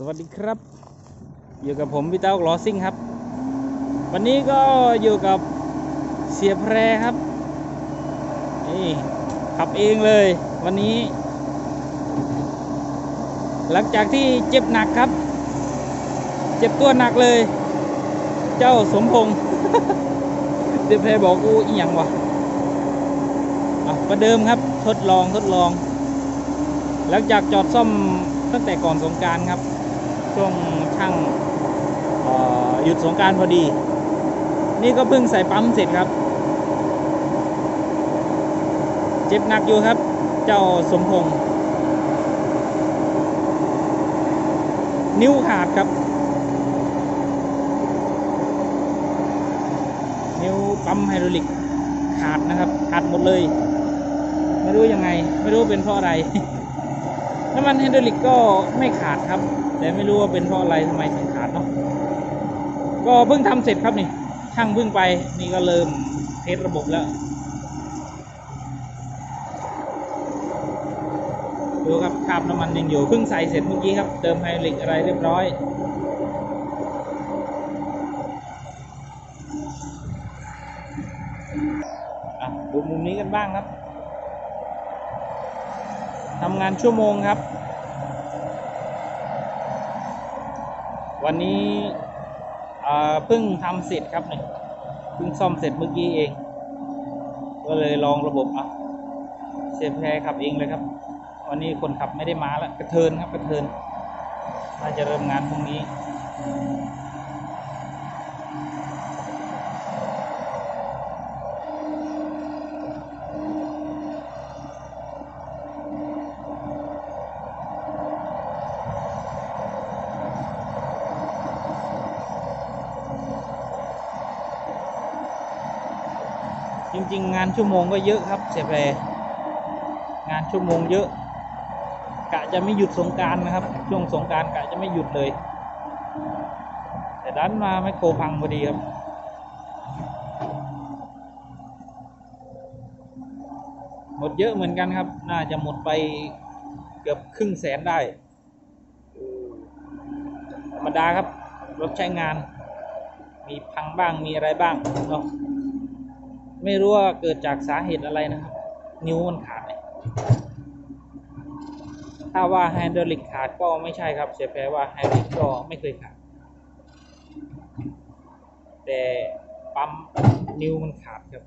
สวัสดีครับ อยู่กับผมพี่เต้าลอซิ่งครับ วันนี้ก็อยู่กับเสียแพรครับนี่ขับเองเลย วันนี้ หลังจากที่เจ็บหนักครับ เจ็บตัวหนักเลย เจ้าสมพงษ์เสียแพรบอกกูอีหยังวะอะประเดิมครับทดลองทดลอง หลังจากจอดซ่อมตั้งแต่ก่อนสงการครับ ช่วงช่างหยุดสงการพอดี นี่ก็เพิ่งใส่ปั๊มเสร็จครับ เจ็บหนักอยู่ครับ เจ้าสมพงษ์นิ้วขาดครับ นิ้วปั๊มไฮดรอลิกขาดนะครับ ขาดหมดเลย ไม่รู้ยังไง ไม่รู้เป็นเพราะอะไร น้ำมันไฮดรอลิกก็ไม่ขาดครับ แต่ไม่รู้ว่าเป็นเพราะอะไรทำไมถึงขาดเนาะก็เพิ่งทำเสร็จครับนี่ช่างเพิ่งไปนี่ก็เริ่มเทสระบบแล้วดูครับคราบน้ำมันยังอยู่เพิ่งใส่เสร็จเมื่อกี้ครับ เติมไฮดรอลิกอะไรเรียบร้อยอะดูมุมนี้กันบ้างครับ ทำงานชั่วโมงครับ วันนี้เพิ่งทำเสร็จครับเนี่ยเพิ่งซ่อมเสร็จเมื่อกี้เอง ก็เลยลองระบบอะเสียแพรขับเองเลยครับ วันนี้คนขับไม่ได้มาแล้วกระเทินครับกระเทินน่าจะเริ่มงานพรุ่งนี้ ริง ๆ งานชั่วโมงก็เยอะครับ เสียแพรงานชั่วโมงเยอะ กะจะไม่หยุดสงการนะครับ ช่วงสงการกะจะไม่หยุดเลย แต่ดันมาไม่โคพังพอดีครับหมดเยอะเหมือนกันครับ น่าจะหมดไปเกือบครึ่งแสนได้ ธรรมดาครับ รถใช้งาน มีพังบ้าง มีอะไรบ้างเนาะ ไม่รู้ว่าเกิดจากสาเหตุอะไรนะครับ นิ้วมันขาดถ้าว่าไฮดรอลิกขาดก็ไม่ใช่ครับเสียแปลว่าไฮดรอลิกก็ไม่เคยขาด แต่ปั๊มนิ้วมันขาดครับ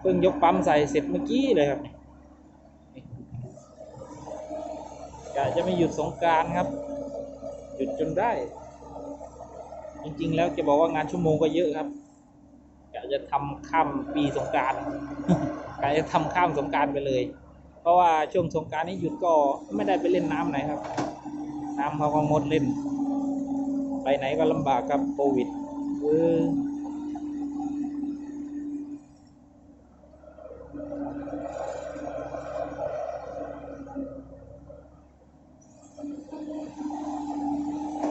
เพิ่งยกปั๊มใส่เสร็จเมื่อกี้เลยครับกะจะไม่หยุดสงการครับ หยุดจนได้ จริงๆ แล้วจะบอกว่างานชั่วโมงก็เยอะครับกะจะทำข้ามปีสงกรารกะจะทำข้ามสงการไปเลย เพราะว่าช่วงสงการนี้หยุดก็ไม่ได้ไปเล่นน้ำไหนครับ น้ำเขาก็งดเล่น ไปไหนก็ลำบากครับโควิดเออ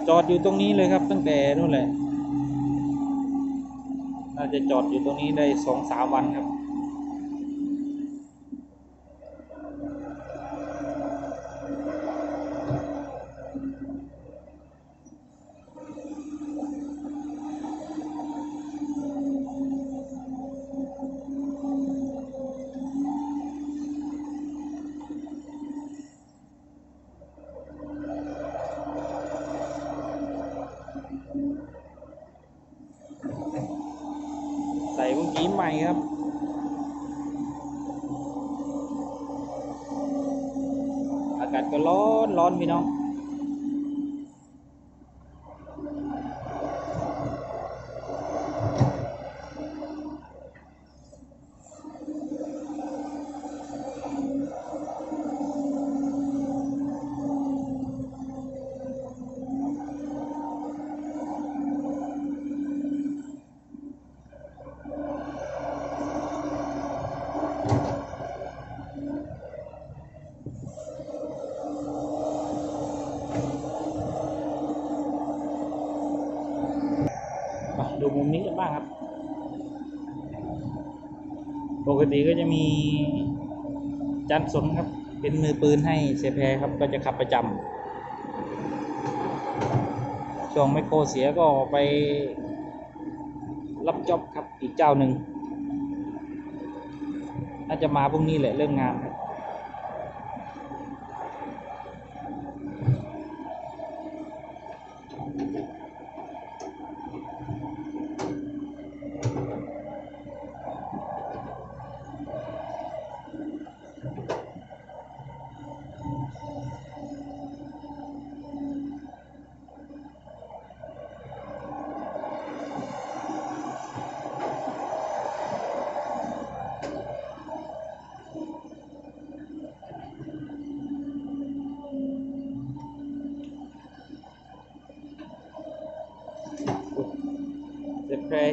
จอดอยู่ตรงนี้เลยครับ ตั้งแต่นู่นแหละ น่าจะจอดอยู่ตรงนี้ได้สองสามวันครับ ใส่เมื่อกี้ใหม่ ครับ อากาศก็ร้อนร้อนพี่น้อง ติก็จะมีจันสนครับ เป็นมือปืนให้เสียแพรครับ ก็จะขับประจำช่วงไมโครเสียก็ไปรับจ็อบครับอีกเจ้าหนึ่งน่าจะมาพรุ่งนี้แหละเริ่มงานครับ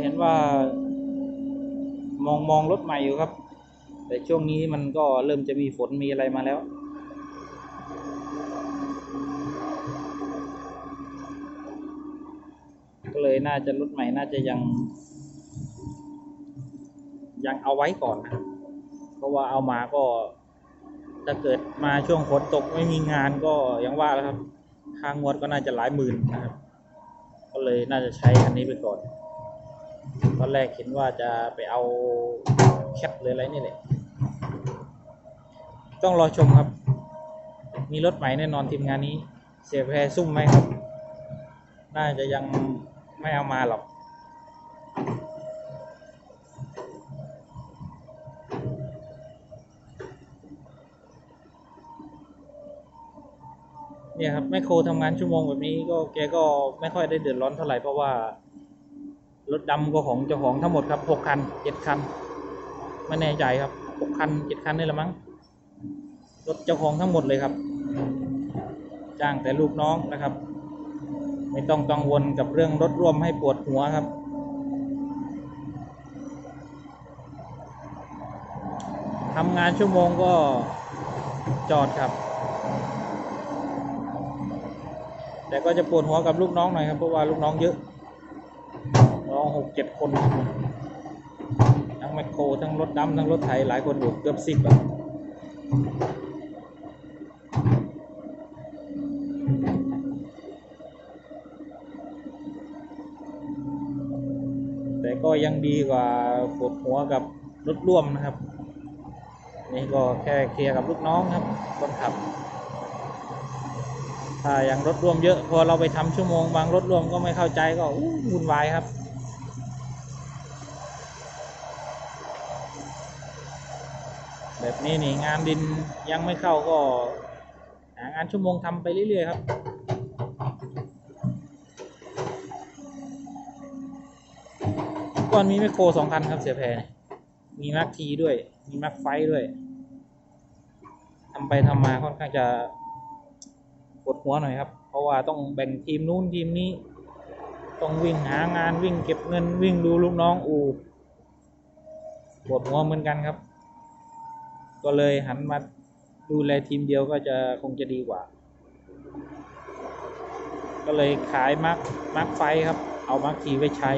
เห็นว่ามองมองรถใหม่อยู่ครับ แต่ช่วงนี้มันก็เริ่มจะมีฝนมีอะไรมาแล้วก็เลยน่าจะรถใหม่น่าจะยัง ยังเอาไว้ก่อนนะเพราะว่าเอามาก็ถ้าเกิดมาช่วงฝนตกไม่มีงานก็ยังว่าแล้วครับค่างวดก็น่าจะหลายหมื่นนะครับ ก็เลยน่าจะใช้อันนี้ไปก่อน ตอนแรกเห็นว่าจะไปเอาแคปหรืออะไรนี่แหละ ต้องรอชมครับ มีรถใหม่แน่นอนทีมงานนี้ เสียแพรซุ่มไหมครับ น่าจะยังไม่เอามาหรอกเนี่ยครับแมคโคทำงานชั่วโมงแบบนี้ก็แกก็ไม่ค่อยได้เดือดร้อนเท่าไหร่เพราะว่า รถดำก็ของเจ้าของทั้งหมดครับหกคันเจ็ดคันไม่แน่ใจครับหกคันเจ็ดคันนี่ละมั้งรถเจ้าของทั้งหมดเลยครับ จ้างแต่ลูกน้องนะครับ ไม่ต้องกังวลกับเรื่องรถร่วมให้ปวดหัวครับ ทำงานชั่วโมงก็จอดครับ แต่ก็จะปวดหัวกับลูกน้องหน่อยครับเพราะว่าลูกน้องเยอะ องหกเจ็ดคน ทั้งแมคโครทั้งรถดำทั้งรถไถหลายคนอยู่เกือบสิบอะแต่ก็ยังดีกว่าปวดหัวกับรถร่วมนะครับ นี่ก็แค่เคลียร์กับลูกน้องครับคนขับถ้าอย่างรถร่วมเยอะพอเราไปทำชั่วโมงบางรถร่วมก็ไม่เข้าใจก็วุ่นวายครับ แบบนี้นี่งานดินยังไม่เข้าก็หางานชั่วโมงทำไปเรื่อย ๆ ครับก่อนมีแมคโครสองคันครับเสียแพรเนี่ยมีแม็กทีด้วย มีแม็กไฟด้วยทำไปทำมาค่อนข้างจะปวดหัวหน่อยครับ เพราะว่าต้องแบ่งทีมนู้นทีมนี้ ต้องวิ่งหางานวิ่งเก็บเงินวิ่งดูลูกน้องอูปวดหัวเหมือนกันครับ ก็เลยหันมาดูแลทีมเดียวก็จะคงจะดีกว่า ก็เลยขายมาร์คมาร์คไฟครับ เอามาร์คทีไว้ใช้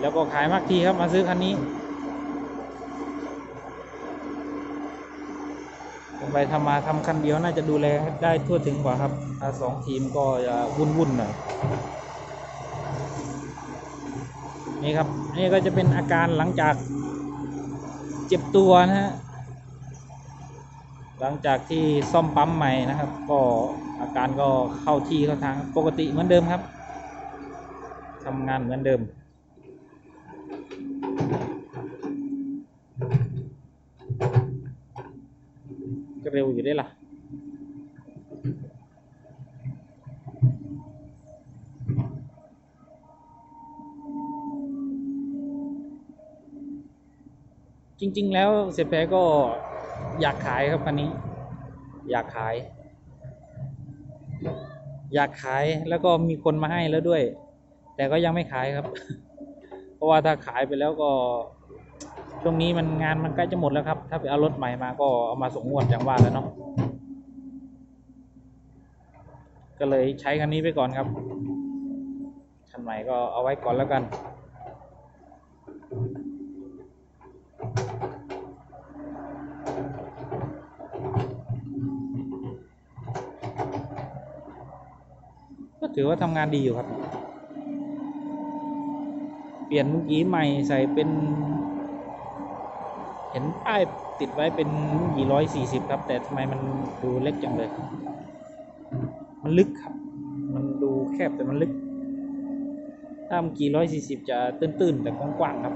แล้วก็ขายมาร์คทีครับมาซื้อคันนี้ทำไปทำมาทำคันเดียวน่าจะดูแลได้ทั่วถึงกว่าครับถ้าสองทีมก็จะวุ่นๆหน่อย นี่ครับนี่ก็จะเป็นอาการหลังจากเจ็บตัวนะฮะหลังจากที่ซ่อมปั๊มใหม่นะครับ ก็อาการก็เข้าที่เข้าทางปกติเหมือนเดิมครับทำงานเหมือนเดิมก็เร็วอยู่ได้ล่ะ จ ริง ๆ แล้วเสียแพ้ก็อยากขายครับคันนี้ อยากขาย อยากขายแล้วก็มีคนมาให้แล้วด้วย แต่ก็ยังไม่ขายครับ เพราะว่าถ้าขายไปแล้วก็ช่วงนี้มันงานมันใกล้จะหมดแล้วครับ ถ้าไปเอารถใหม่มาก็เอามาส่งงวดอย่างว่าแล้วเนาะก็เลยใช้คันนี้ไปก่อนครับคันใหม่ก็เอาไว้ก่อนแล้วกัน ถือว่าทำงานดีอยู่ครับ เปลี่ยนเมื่อกี้ใหม่ใส่เป็น เห็นป้ายติดไว้เป็นกี่ร้อยสี่สิบครับ แต่ทำไมมันดูเล็กจังเลย มันลึกครับ มันดูแคบแต่มันลึกถ้าเมื่อกี้ร้อยสี่สิบจะตื้นๆแต่กว้างๆครับ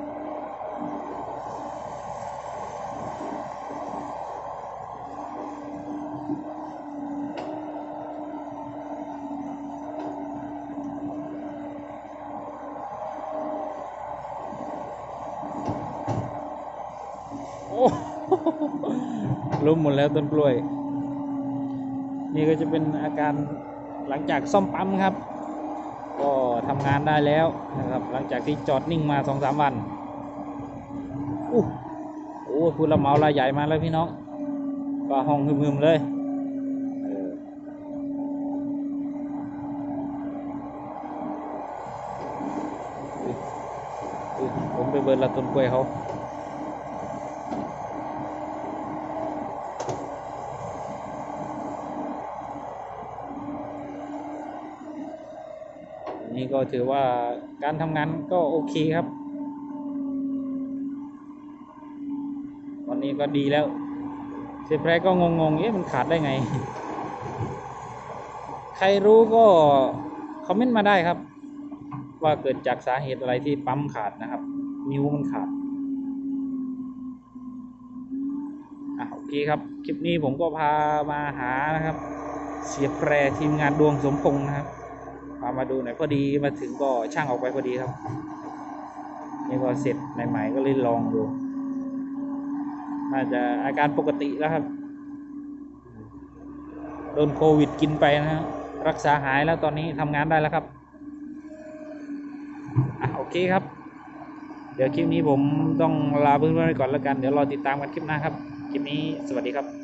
ล้มหมดแล้วต้นกล้วย นี่ก็จะเป็นอาการหลังจากซ่อมปั๊มครับ ก็ทำงานได้แล้วนะครับ หลังจากที่จอดนิ่งมาสองสามวันอู้โอ้พูดละเมารายใหญ่มาแล้วพี่น้อง ก็ห้องหึมๆเลยอออุ๊ยอุ๊ยผมไปเบิร์ละต้นกล้วยเขา นี่ ก็ถือว่าการทำงานก็โอเคครับวันนี้ก็ดีแล้ว เซฟแรกก็งงๆ เอ๊ะมันขาดได้ไง ใครรู้ก็คอมเมนต์มาได้ครับ ว่าเกิดจากสาเหตุอะไรที่ปั๊มขาดนะครับ นิ้วมันขาดอะโอเคครับ คลิปนี้ผมก็พามาหานะครับ เสียแปรทีมงานดวงสมพงษ์นะครับ พามาดูหน่อยพอดีมาถึงก็ช่างออกไปพอดีครับนี่ก็เสร็จใหม่ๆก็เลยลองดูน่าจะอาการปกติแล้วครับโดนโควิดกินไปนะฮะรักษาหายแล้วตอนนี้ทำงานได้แล้วครับอะโอเคครับ เดี๋ยวคลิปนี้ผมต้องลาเพื่อนๆไปก่อนแล้วกัน เดี๋ยวรอติดตามกันคลิปหน้าครับ คลิปนี้สวัสดีครับ